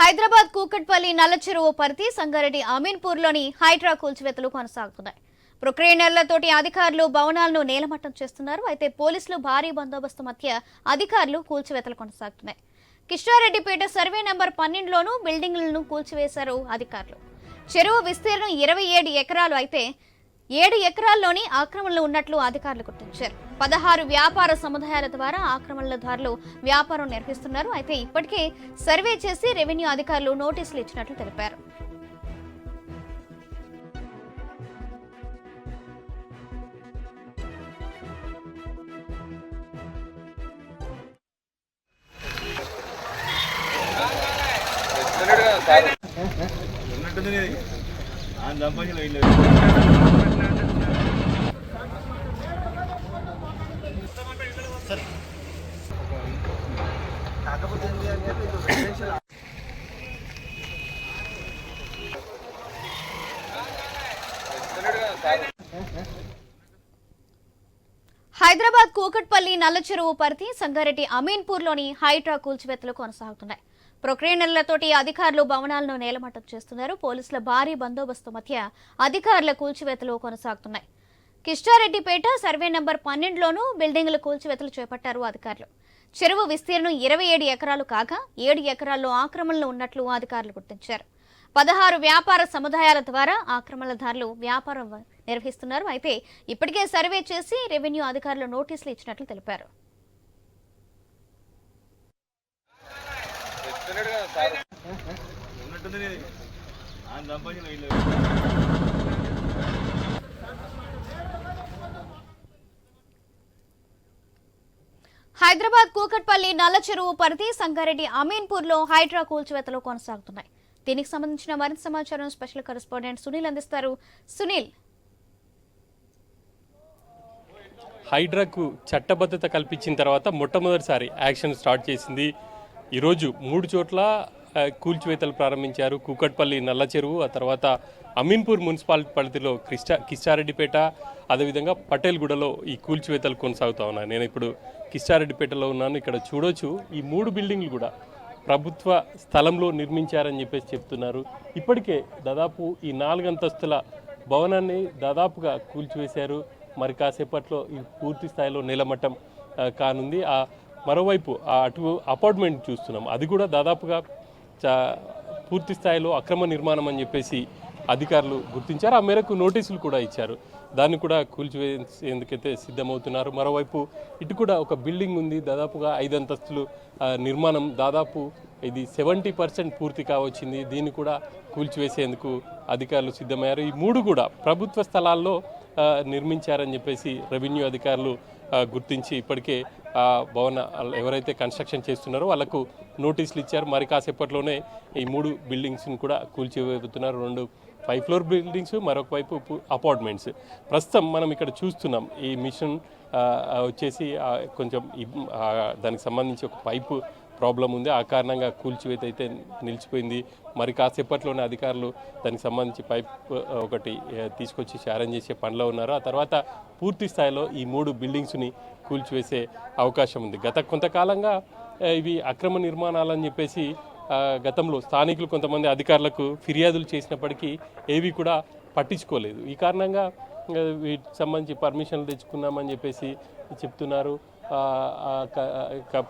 హైదరాబాద్ కూకట్పల్లి నల్లచెరువు పరిధి సంగారెడ్డి అమీన్పూర్లోని హైడ్రా కూల్చివేతలు కొనసాగుతున్నాయి. ప్రొక్రియనర్లతోటి అధికారులు భవనాలను నేలమట్టం చేస్తున్నారు. అయితే పోలీసులు భారీ బందోబస్తు మధ్య అధికారులు కూల్చివేతలు కొనసాగుతున్నాయి. కిష్టారెడ్డిపేట సర్వే నెంబర్ పన్నెండులోనూ బిల్డింగ్లను కూల్చివేశారు అధికారులు. చెరువు విస్తీర్ణం ఇరవై ఏడు ఎకరాలు అయితే ఏడు ఎకరాల్లోని ఆక్రమణలు ఉన్నట్లు అధికారులు గుర్తించారు. పదహారు వ్యాపార సముదాయాల ద్వారా ఆక్రమణలదారులు వ్యాపారం నిర్వహిస్తున్నారు అయితే ఇప్పటికే సర్వే చేసి రెవెన్యూ అధికారులు నోటీసులు ఇచ్చినట్లు తెలిపారు ఉన్నట్టుంది సంపాదించలేదు హైదరాబాద్ కూకట్పల్లి నల్లచెరువు పరిధి సంగారెడ్డి అమీన్పూర్లోని హైడ్రా కూల్చివేతలు కొనసాగుతున్నాయి. ప్రొక్రియనర్లతోటి అధికారులు భవనాలను నేలమట్టం చేస్తున్నారు. పోలీసుల భారీ బందోబస్తు మధ్య అధికారుల కూల్చివేతలు కొనసాగుతున్నాయి. కిష్టారెడ్డిపేట సర్వే నంబర్ పన్నెండులోనూ బిల్డింగుల కూల్చివేతలు చేపట్టారు అధికారులు. చెరువు విస్తీర్ణం ఇరవై ఏడు ఎకరాలు కాగా ఏడు ఎకరాల్లో ఆక్రమణలు ఉన్నట్లు అధికారులు గుర్తించారు. పదహారు వ్యాపార సముదాయాల ద్వారా ఆక్రమణదారులు వ్యాపారం నిర్వహిస్తున్నారు. అయితే ఇప్పటికే సర్వే చేసి రెవెన్యూ అధికారులు నోటీసులు ఇచ్చినట్లు తెలిపారు. ఉన్నట్టుంది నీది. ఆయన సంపాదించిన వీళ్ళు. హైదరాబాద్ కూకట్పల్లి నల్లచెరువు పరిధి సంగారెడ్డి అమీన్పూర్లో హైడ్రా కూల్చివేతలు కొనసాగుతున్నాయి. దీనికి సంబంధించిన మరింత సమాచారం స్పెషల్ కరెస్పాండెంట్ సునీల్ అందిస్తారు. సునీల్! హైడ్రాకు చట్టబద్ధత కల్పించిన తర్వాత మొట్టమొదటిసారి యాక్షన్ స్టార్ట్ చేసింది. ఈరోజు మూడు చోట్ల కూల్చివేతలు ప్రారంభించారు. కూకట్పల్లి నల్ల చెరువు ఆ తర్వాత అమీన్పూర్ మున్సిపాలిటీ పరిధిలో కిష్టా కిష్టారెడ్డిపేట అదేవిధంగా పటేల్గూడలో ఈ కూల్చివేతలు కొనసాగుతా ఉన్నాయి. నేను ఇప్పుడు కిష్టారెడ్డిపేటలో ఉన్నాను. ఇక్కడ చూడొచ్చు ఈ మూడు బిల్డింగ్లు కూడా ప్రభుత్వ స్థలంలో నిర్మించారని చెప్పేసి చెప్తున్నారు. ఇప్పటికే దాదాపు ఈ నాలుగు అంతస్తుల భవనాన్ని దాదాపుగా కూల్చివేశారు. మరి కాసేపట్లో ఈ పూర్తి స్థాయిలో నిలమట్టం కానుంది. ఆ మరోవైపు ఆ అటు అపార్ట్మెంట్ చూస్తున్నాం. అది కూడా దాదాపుగా చా పూర్తి స్థాయిలో అక్రమ నిర్మాణం అని చెప్పేసి అధికారులు గుర్తించారు. ఆ మేరకు నోటీసులు కూడా ఇచ్చారు. దాన్ని కూడా కూల్చివేసేందుకైతే సిద్ధమవుతున్నారు. మరోవైపు ఇటు కూడా ఒక బిల్డింగ్ ఉంది. దాదాపుగా ఐదు అంతస్తులు నిర్మాణం దాదాపు ఇది సెవెంటీ పర్సెంట్ పూర్తి కావచ్చింది. దీన్ని కూడా కూల్చివేసేందుకు అధికారులు సిద్ధమయ్యారు. ఈ మూడు కూడా ప్రభుత్వ స్థలాల్లో నిర్మించారని చెప్పేసి రెవెన్యూ అధికారులు గుర్తించి ఇప్పటికే భవన ఎవరైతే కన్స్ట్రక్షన్ చేస్తున్నారో వాళ్ళకు నోటీసులు ఇచ్చారు. మరి కాసేపట్లోనే ఈ మూడు బిల్డింగ్స్ని కూడా కూల్చివేస్తున్నారు రెండు ఫైవ్ ఫ్లోర్ బిల్డింగ్స్ మరొక వైపు అపార్ట్మెంట్స్. ప్రస్తుతం మనం ఇక్కడ చూస్తున్నాం. ఈ మిషన్ వచ్చేసి కొంచెం దానికి సంబంధించి ఒక పైపు ప్రాబ్లం ఉంది. ఆ కారణంగా కూల్చివేత అయితే నిలిచిపోయింది. మరి కాసేపట్లోనే అధికారులు దానికి సంబంధించి పైప్ ఒకటి తీసుకొచ్చి అరేంజ్ చేసే పనిలో ఉన్నారు. ఆ తర్వాత పూర్తి స్థాయిలో ఈ మూడు బిల్డింగ్స్ని కూల్చివేసే అవకాశం ఉంది. గత కొంతకాలంగా ఇవి అక్రమ నిర్మాణాలని చెప్పేసి గతంలో స్థానికులు కొంతమంది అధికారులకు ఫిర్యాదులు చేసినప్పటికీ ఏవి కూడా పట్టించుకోలేదు. ఈ కారణంగా వీటికి సంబంధించి పర్మిషన్లు తెచ్చుకున్నామని చెప్పేసి చెప్తున్నారు.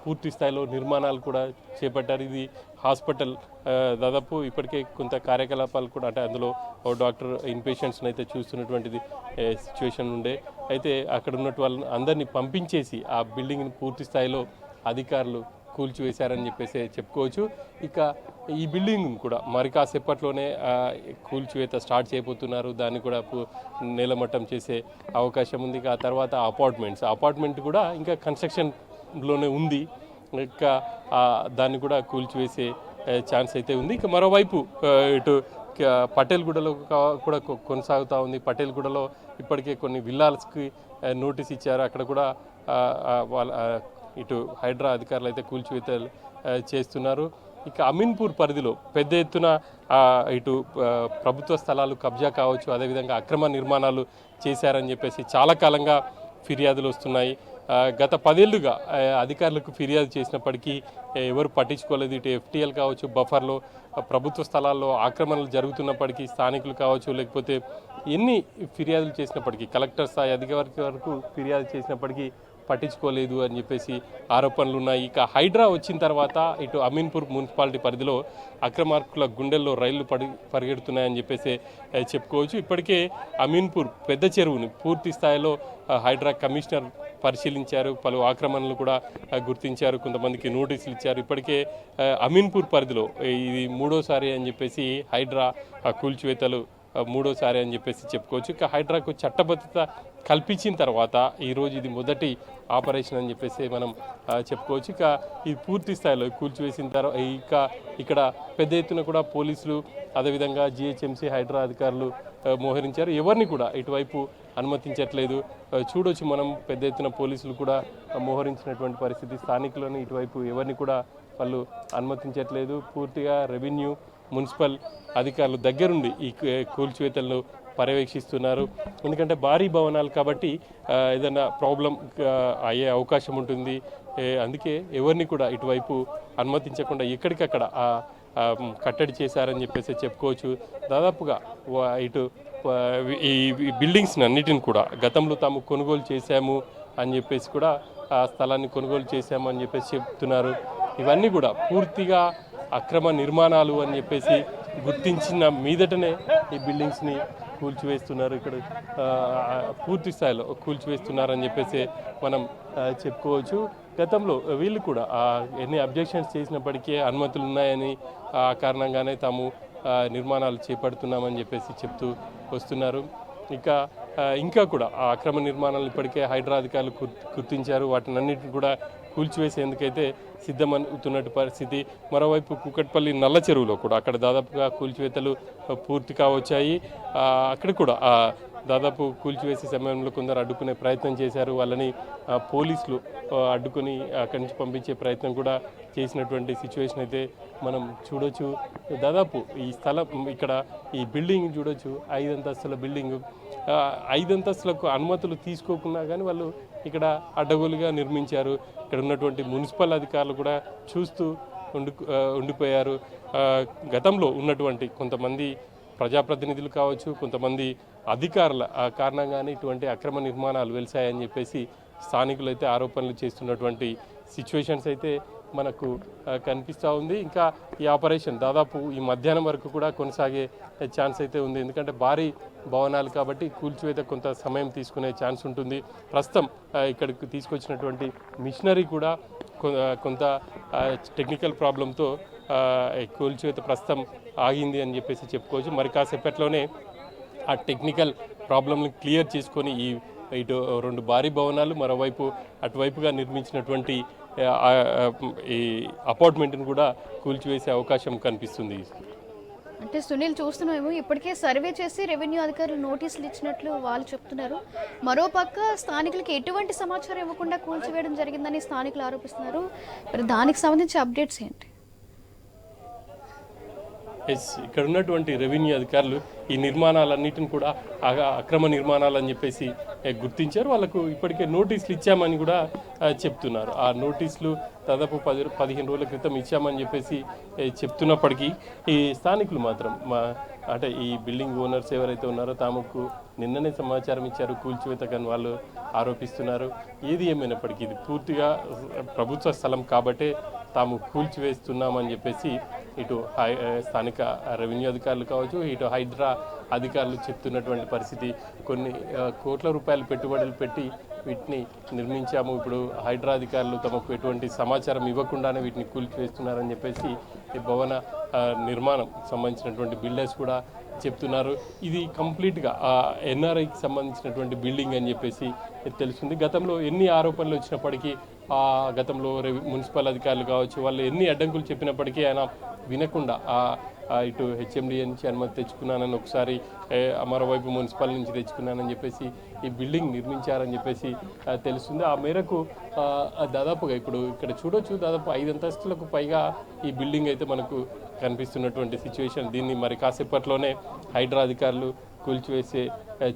పూర్తి స్థాయిలో నిర్మాణాలు కూడా చేపట్టారు. ఇది హాస్పిటల్ దాదాపు ఇప్పటికే కొంత కార్యకలాపాలు కూడా అంటే అందులో డాక్టర్ ఇన్పేషెంట్స్ని అయితే చూస్తున్నటువంటిది సిచ్యువేషన్ ఉండే. అయితే అక్కడ ఉన్నటువంటి వాళ్ళని అందరినీ పంపించేసి ఆ బిల్డింగ్ని పూర్తి స్థాయిలో అధికారులు కూల్చివేశారని చెప్పేసి చెప్పుకోవచ్చు. ఇక ఈ బిల్డింగ్ కూడా మరి కాసేపట్లోనే కూల్చివేత స్టార్ట్ చేయబోతున్నారు. దాన్ని కూడా నేలమట్టం చేసే అవకాశం ఉంది. ఇక ఆ తర్వాత అపార్ట్మెంట్స్. అపార్ట్మెంట్ కూడా ఇంకా కన్స్ట్రక్షన్లోనే ఉంది. ఇంకా దాన్ని కూడా కూల్చివేసే ఛాన్స్ అయితే ఉంది. ఇక మరోవైపు ఇటు పటేల్గూడలో కూడా కొ- కొనసాగుతూ ఉంది. పటేల్గూడలో ఇప్పటికే కొన్ని విల్లాల్స్కి నోటీస్ ఇచ్చారు. అక్కడ కూడా వాళ్ళ ఇటు హైడ్రా అధికారులు అయితే కూల్చివేతలు చేస్తున్నారు. ఇక అమీన్పూర్ పరిధిలో పెద్ద ఎత్తున ఇటు ప్రభుత్వ స్థలాలు కబ్జా కావచ్చు అదేవిధంగా అక్రమ నిర్మాణాలు చేశారని చెప్పేసి చాలా కాలంగా ఫిర్యాదులు వస్తున్నాయి. గత పదేళ్ళుగా అధికారులకు ఫిర్యాదు చేసినప్పటికీ ఎవరు పట్టించుకోలేదు. ఇటు ఎఫ్టీఎల్ కావచ్చు బఫర్లో ప్రభుత్వ స్థలాల్లో ఆక్రమణలు జరుగుతున్నప్పటికీ స్థానికులు కావచ్చు లేకపోతే ఎన్ని ఫిర్యాదులు చేసినప్పటికీ కలెక్టర్ స్థాయి అధికారి వరకు ఫిర్యాదు చేసినప్పటికీ పట్టించుకోలేదు అని చెప్పేసి ఆరోపణలు ఉన్నాయి. ఇక హైడ్రా వచ్చిన తర్వాత ఇటు అమీన్పూర్ మున్సిపాలిటీ పరిధిలో అక్రమార్కుల గుండెల్లో రైళ్ళు పడి పరిగెడుతున్నాయని చెప్పేసి చెప్పుకోవచ్చు. ఇప్పటికే అమీన్పూర్ పెద్ద చెరువుని పూర్తి స్థాయిలో హైడ్రా కమిషనర్ పరిశీలించారు. పలు ఆక్రమణలు కూడా గుర్తించారు. కొంతమందికి నోటీసులు ఇచ్చారు. ఇప్పటికే అమీన్పూర్ పరిధిలో ఇది మూడోసారి అని చెప్పేసి హైడ్రా కూల్చివేతలు మూడోసారి అని చెప్పేసి చెప్పుకోవచ్చు. ఇక హైడ్రాకు చట్టబద్ధత కల్పించిన తర్వాత ఈరోజు ఇది మొదటి ఆపరేషన్ అని చెప్పేసి మనం చెప్పుకోవచ్చు. ఇక ఇది పూర్తి స్థాయిలో కూల్చివేసిన తర్వాత ఇక ఇక్కడ పెద్ద ఎత్తున కూడా పోలీసులు అదేవిధంగా జిహెచ్ఎంసీ హైడ్రా అధికారులు మోహరించారు. ఎవరిని కూడా ఇటువైపు అనుమతించట్లేదు. చూడొచ్చు మనం పెద్ద ఎత్తున పోలీసులు కూడా మోహరించినటువంటి పరిస్థితి. స్థానికులను ఇటువైపు ఎవరిని కూడా వాళ్ళు అనుమతించట్లేదు. పూర్తిగా రెవెన్యూ మున్సిపల్ అధికారులు దగ్గరుండి ఈ కూల్చివేతలను పర్యవేక్షిస్తున్నారు. ఎందుకంటే భారీ భవనాలు కాబట్టి ఏదైనా ప్రాబ్లం అయ్యే అవకాశం ఉంటుంది. అందుకే ఎవరిని కూడా ఇటువైపు అనుమతించకుండా ఎక్కడికక్కడ కట్టడి చేశారని చెప్పేసి చెప్పుకోవచ్చు. దాదాపుగా ఇటు ఈ ఈ బిల్డింగ్స్ని అన్నిటిని కూడా గతంలో తాము కొనుగోలు చేశాము అని చెప్పేసి కూడా ఆ స్థలాన్ని కొనుగోలు చేశాము అని చెప్పేసి చెప్తున్నారు. ఇవన్నీ కూడా పూర్తిగా అక్రమ నిర్మాణాలు అని చెప్పేసి గుర్తించిన మీదటనే ఈ బిల్డింగ్స్ని కూల్చివేస్తున్నారు. ఇక్కడ పూర్తి స్థాయిలో కూల్చివేస్తున్నారని చెప్పేసి మనం చెప్పుకోవచ్చు. గతంలో వీళ్ళు కూడా ఎన్ని అబ్జెక్షన్స్ చేసినప్పటికీ అనుమతులు ఉన్నాయని ఆ కారణంగానే తాము నిర్మాణాలు చేపడుతున్నామని చెప్పేసి చెప్తూ వస్తున్నారు. ఇంకా ఇంకా కూడా ఆ అక్రమ నిర్మాణాలు ఇప్పటికే హైడ్రా అధికారులు గుర్తించారు. వాటినన్నింటినీ కూడా కూల్చివేసేందుకైతే సిద్ధమవుతున్నట్టు పరిస్థితి. మరోవైపు కుకట్పల్లి నల్ల చెరువులో కూడా అక్కడ దాదాపుగా కూల్చివేతలు ఆ, పూర్తి కావచ్చాయి. అక్కడ కూడా దాదాపు కూల్చివేసే సమయంలో కొందరు అడ్డుకునే ప్రయత్నం చేశారు. వాళ్ళని పోలీసులు అడ్డుకుని అడ్డుకొని అక్కడి నుంచి పంపించే ప్రయత్నం కూడా చేసినటువంటి సిచ్యువేషన్ అయితే మనం చూడొచ్చు. దాదాపు ఈ స్థలం ఇక్కడ ఈ బిల్డింగ్ చూడొచ్చు. ఐదు అంతస్తుల బిల్డింగ్. ఐదు అంతస్తులకు అనుమతులు తీసుకోకున్నా కానీ వాళ్ళు ఇక్కడ అడ్డగోలుగా నిర్మించారు. ఇక్కడ ఉన్నటువంటి మున్సిపల్ అధికారులు కూడా చూస్తూ ఉండి ఉండిపోయారు. గతంలో ఉన్నటువంటి కొంతమంది ప్రజాప్రతినిధులు కావచ్చు కొంతమంది అధికారుల ఆ కారణంగానే ఇటువంటి అక్రమ నిర్మాణాలు వెలిసాయని చెప్పేసి స్థానికులు అయితే ఆరోపణలు చేస్తున్నటువంటి సిచ్యువేషన్స్ అయితే మనకు కనిపిస్తూ ఉంది. ఇంకా ఈ ఆపరేషన్ దాదాపు ఈ మధ్యాహ్నం వరకు కూడా కొనసాగే ఛాన్స్ అయితే ఉంది. ఎందుకంటే భారీ భవనాలు కాబట్టి కూల్చివేత కొంత సమయం తీసుకునే ఛాన్స్ ఉంటుంది. ప్రస్తుతం ఇక్కడికి తీసుకొచ్చినటువంటి మిషనరీ కూడా కొ- కొంత టెక్నికల్ ప్రాబ్లంతో కూల్చివేత ప్రస్తుతం ఆగింది అని చెప్పేసి చెప్పుకోవచ్చు. మరి కాసేపట్లోనే ఆ టెక్నికల్ ప్రాబ్లమ్ని క్లియర్ చేసుకొని ఈ ఇటు రెండు భారీ భవనాలు మరోవైపు అటువైపుగా నిర్మించినటువంటి ఈ అపార్ట్మెంట్ని కూడా కూల్చివేసే అవకాశం కనిపిస్తుంది. అంటే సునీల్ చూస్తున్నామేమో ఇప్పటికే సర్వే చేసి రెవెన్యూ అధికారులు నోటీసులు ఇచ్చినట్లు వాళ్ళు చెప్తున్నారు. మరోపక్క స్థానికులకి ఎటువంటి సమాచారం ఇవ్వకుండా కూల్చివేయడం జరిగిందని స్థానికులు ఆరోపిస్తున్నారు. మరి దానికి సంబంధించి అప్డేట్స్ ఏంటి? ఎస్ ఇక్కడ ఉన్నటువంటి రెవెన్యూ అధికారులు ఈ నిర్మాణాలన్నిటిని కూడా అగ- అక్రమ నిర్మాణాలు అని చెప్పేసి గుర్తించారు? వాళ్ళకు ఇప్పటికే నోటీసులు ఇచ్చామని కూడా చెప్తున్నారు. ఆ నోటీసులు దాదాపు పది పదిహేను రోజుల క్రితం ఇచ్చామని చెప్పేసి చెప్తున్నప్పటికీ ఈ స్థానికులు మాత్రం మా అంటే ఈ బిల్డింగ్ ఓనర్స్ ఎవరైతే ఉన్నారో తాముకు నిన్ననే సమాచారం ఇచ్చారు. కూల్చివేతకని వాళ్ళు ఆరోపిస్తున్నారు. ఏది ఏమైనప్పటికీ ఇది పూర్తిగా ప్రభుత్వ స్థలం కాబట్టే తాము కూల్చివేస్తున్నామని చెప్పేసి ఇటు హై- స్థానిక రెవెన్యూ అధికారులు కావచ్చు ఇటు హైడ్రా అధికారులు చెప్తున్నటువంటి పరిస్థితి. కొన్ని కోట్ల రూపాయలు పెట్టుబడులు పెట్టి వీటిని నిర్మించాము. ఇప్పుడు హైడ్రా అధికారులు తమకు ఎటువంటి సమాచారం ఇవ్వకుండానే వీటిని కూల్చివేస్తున్నారని చెప్పేసి ఈ భవన నిర్మాణం సంబంధించినటువంటి బిల్డర్స్ కూడా చెప్తున్నారు. ఇది కంప్లీట్గా ఎన్ఆర్ఐకి సంబంధించినటువంటి బిల్డింగ్ అని చెప్పేసి తెలుస్తుంది. గతంలో ఎన్ని ఆరోపణలు వచ్చినప్పటికీ గతంలో మున్సిపల్ అధికారులు కావచ్చు వాళ్ళు ఎన్ని అడ్డంకులు చెప్పినప్పటికీ ఆయన వినకుండా ఇటు హెచ్ఎండిఏ నుంచి అనుమతి తెచ్చుకున్నానని ఒకసారి మరోవైపు మున్సిపల్ నుంచి తెచ్చుకున్నానని చెప్పేసి ఈ బిల్డింగ్ నిర్మించారని చెప్పేసి తెలుస్తుంది. ఆ మేరకు దాదాపుగా ఇప్పుడు ఇక్కడ చూడొచ్చు దాదాపు ఐదు అంతస్తులకు పైగా ఈ బిల్డింగ్ అయితే మనకు కనిపిస్తున్నటువంటి సిచ్యువేషన్. దీన్ని మరి కాసేపట్లోనే హైడ్రా అధికారులు కూల్చివేసే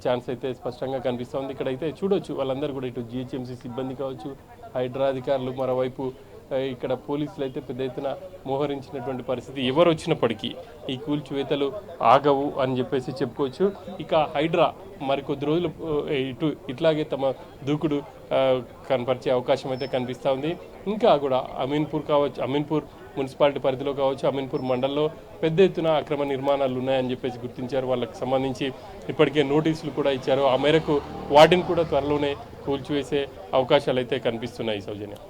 ఛాన్స్ అయితే స్పష్టంగా కనిపిస్తోంది ఇక్కడైతే చూడొచ్చు వాళ్ళందరూ కూడా ఇటు జిహెచ్ఎంసీ సిబ్బంది కావచ్చు హైడ్రా అధికారులు మరోవైపు ఇక్కడ పోలీసులు అయితే పెద్ద ఎత్తున మోహరించినటువంటి పరిస్థితి ఎవరు వచ్చినప్పటికీ ఈ కూల్చివేతలు ఆగవు అని చెప్పేసి చెప్పుకోవచ్చు. ఇక హైడ్రా మరి కొద్ది రోజులు ఇటు ఇట్లాగే తమ దూకుడు కనపరిచే అవకాశం అయితే కనిపిస్తూ ఉంది. ఇంకా కూడా అమీన్పూర్ కావచ్చు అమీన్పూర్ మున్సిపాలిటీ పరిధిలో కావచ్చు అమీన్పూర్ మండలంలో పెద్ద ఎత్తున అక్రమ నిర్మాణాలు ఉన్నాయని చెప్పేసి గుర్తించారు. వాళ్ళకి సంబంధించి ఇప్పటికే నోటీసులు కూడా ఇచ్చారు. ఆ మేరకు వాటిని కూడా త్వరలోనే కూల్చివేసే అవకాశాలు అయితే కనిపిస్తున్నాయి సౌజన్య.